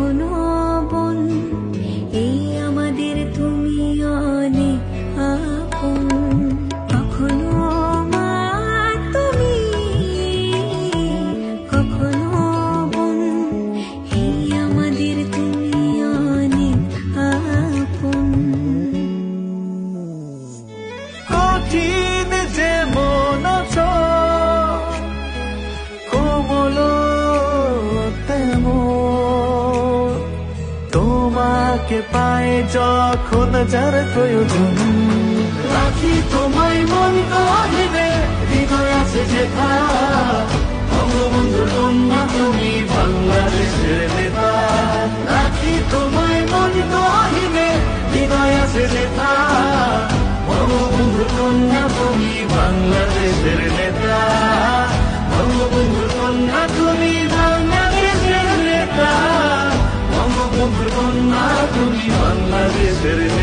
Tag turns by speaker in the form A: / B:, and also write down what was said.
A: কখনো
B: তোমাকে পায় যখন যার প্রয়োজন। রাখি তোমায় মন গহিনে হৃদয় আছে যেথা। বঙ্গবন্ধুর কন্যা, তুমি বাংলাদেশের নেতা। রাখি তোমায় মন গহিনে হৃদয় আছে যেথা। বঙ্গবন্ধুর কন্যা, তুমি বাংলাদেশের নেতা। বাংলাদেশের